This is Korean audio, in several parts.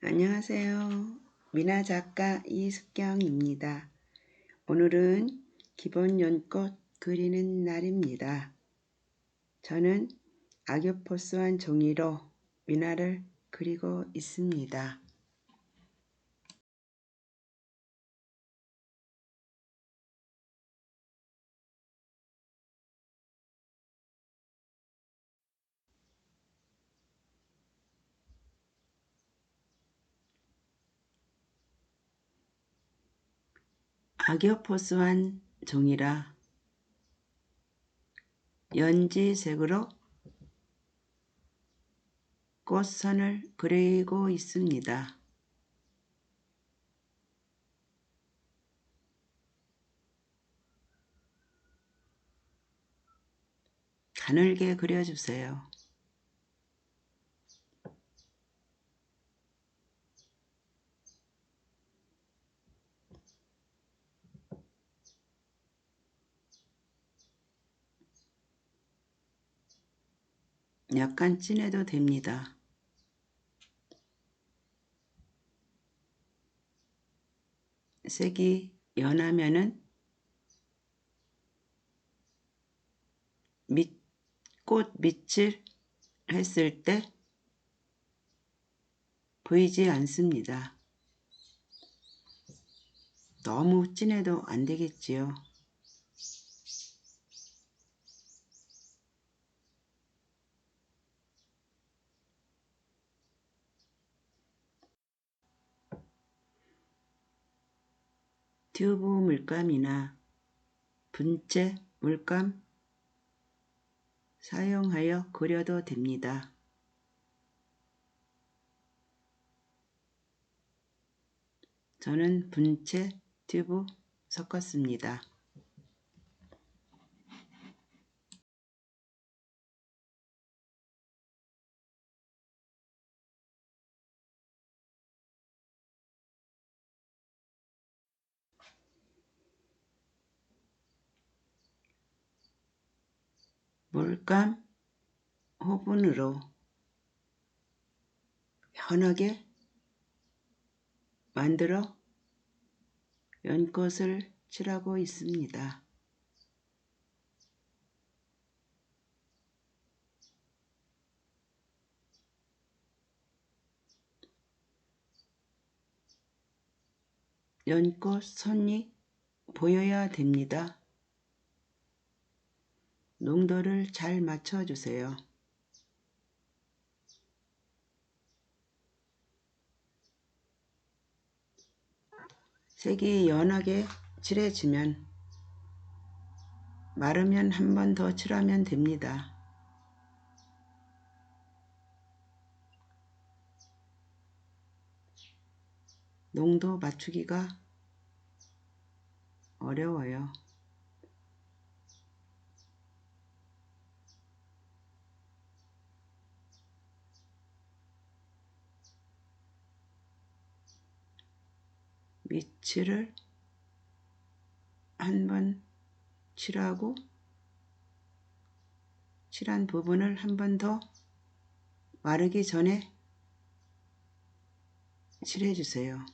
안녕하세요. 미나 작가 이숙경입니다. 오늘은 기본 연꽃 그리는 날입니다. 저는 악교포스한 종이로 미나를 그리고 있습니다. 악여포스한 종이라 연지색으로 꽃선을 그리고 있습니다. 가늘게 그려주세요. 약간 진해도 됩니다. 색이 연하면은 밑, 꽃 밑을 했을 때 보이지 않습니다. 너무 진해도 안 되겠지요. 튜브 물감이나 분체 물감 사용하여 그려도 됩니다. 저는 분체 튜브 섞었습니다. 물감 호분으로 편하게 만들어 연꽃을 칠하고 있습니다. 연꽃 선이 보여야 됩니다. 농도를 잘 맞춰주세요. 색이 연하게 칠해지면 마르면 한 번 더 칠하면 됩니다. 농도 맞추기가 어려워요. 밑을 한번 칠하고 칠한 부분을 한 번 더 마르기 전에 칠해주세요.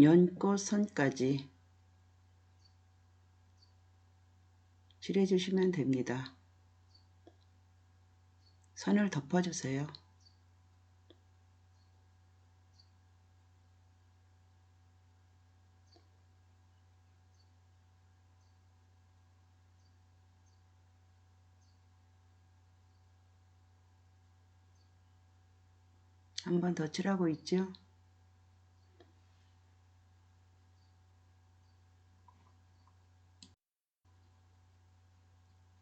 연꽃 선까지 칠해주시면 됩니다. 선을 덮어주세요. 한 번 더 칠하고 있죠?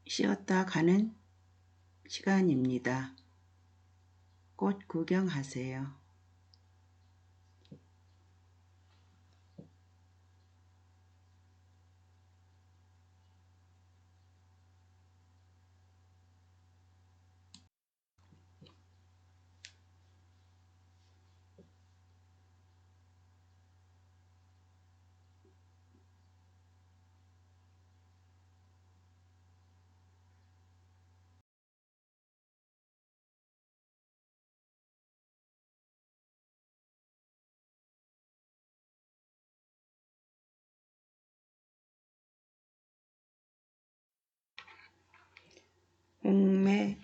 쉬었다 가는 시간입니다. 꽃 구경하세요. 홍매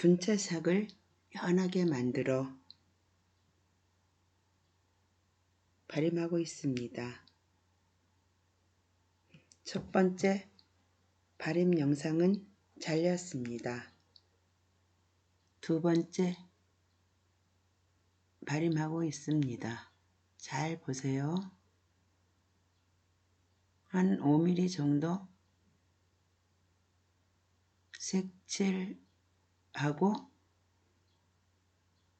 분체색을 연하게 만들어 발림하고 있습니다. 첫 번째 발림 영상은 잘렸습니다. 두 번째 발림하고 있습니다. 잘 보세요. 한 5mm 정도 색칠하고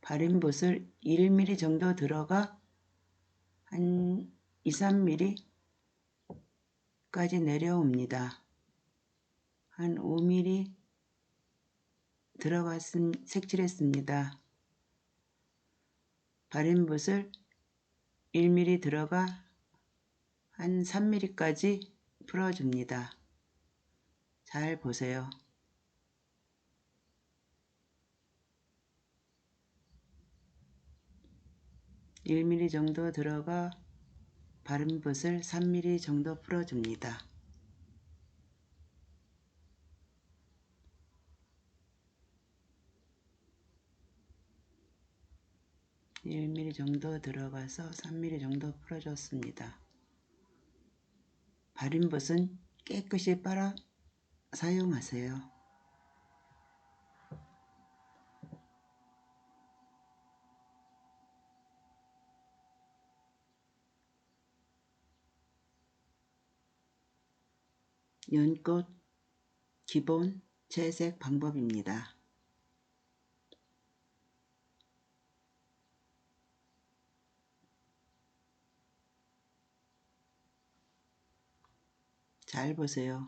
발림붓을 1mm 정도 들어가 한 2, 3mm 까지 내려옵니다. 한 5mm 들어갔음 색칠했습니다. 발림붓을 1mm 들어가 한 3mm까지 풀어줍니다. 잘 보세요. (1mm) 정도 들어가 발림붓을 3mm 정도 풀어줍니다. 1mm 정도 들어가서 3mm 정도 풀어줬습니다. 발림붓은 깨끗이 빨아 사용하세요. 연꽃 기본 채색 방법입니다. 잘 보세요.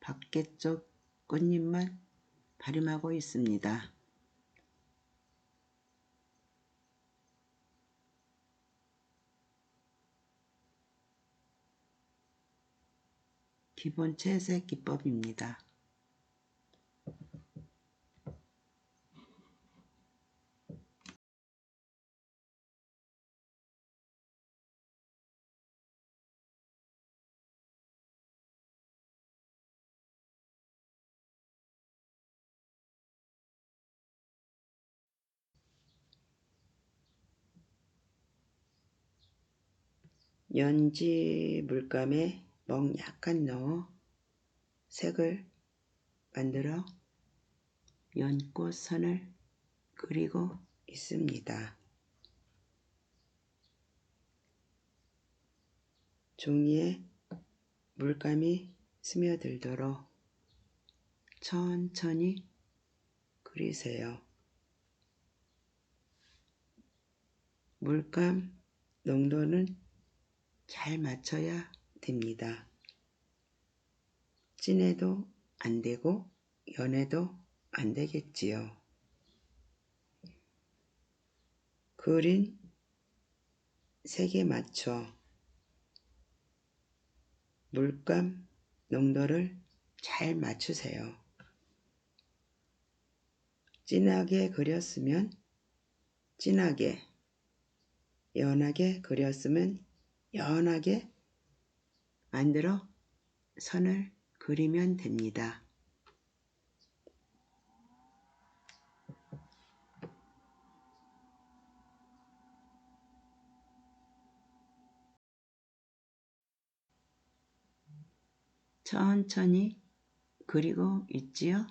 밖에 쪽 꽃잎만 발림하고 있습니다. 기본 채색 기법입니다. 연지 물감에 멍 약간 넣어 색을 만들어 연꽃 선을 그리고 있습니다. 종이에 물감이 스며들도록 천천히 그리세요. 물감 농도는 잘 맞춰야 됩니다. 진해도 안 되고 연해도 안 되겠지요. 그린 색에 맞춰 물감 농도를 잘 맞추세요. 진하게 그렸으면 진하게, 연하게 그렸으면 연하게 만들어 선을 그리면 됩니다. 천천히 그리고 있지요.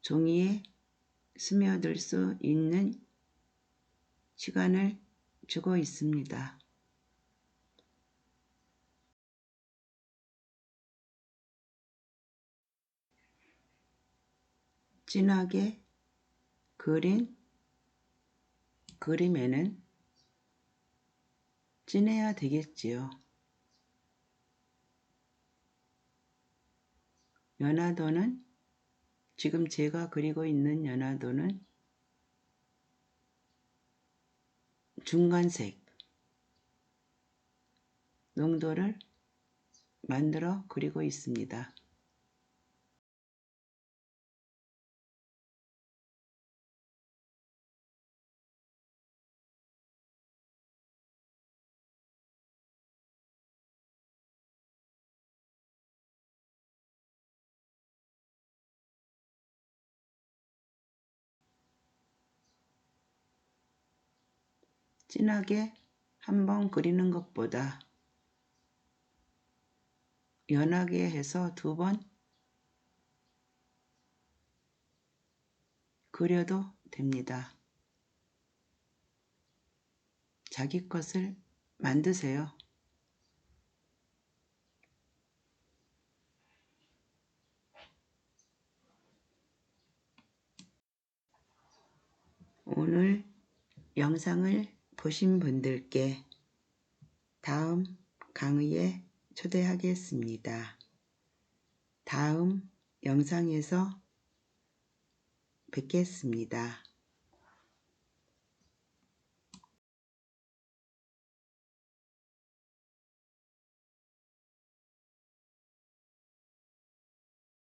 종이에 스며들 수 있는 시간을 주고 있습니다. 진하게 그린 그림에는 진해야 되겠지요. 연화도는 지금 제가 그리고 있는 연화도는 중간색 농도를 만들어 그리고 있습니다. 진하게 한번 그리는 것보다 연하게 해서 두 번 그려도 됩니다. 자기 것을 만드세요. 오늘 영상을 보신 분들께 다음 강의에 초대하겠습니다. 다음 영상에서 뵙겠습니다.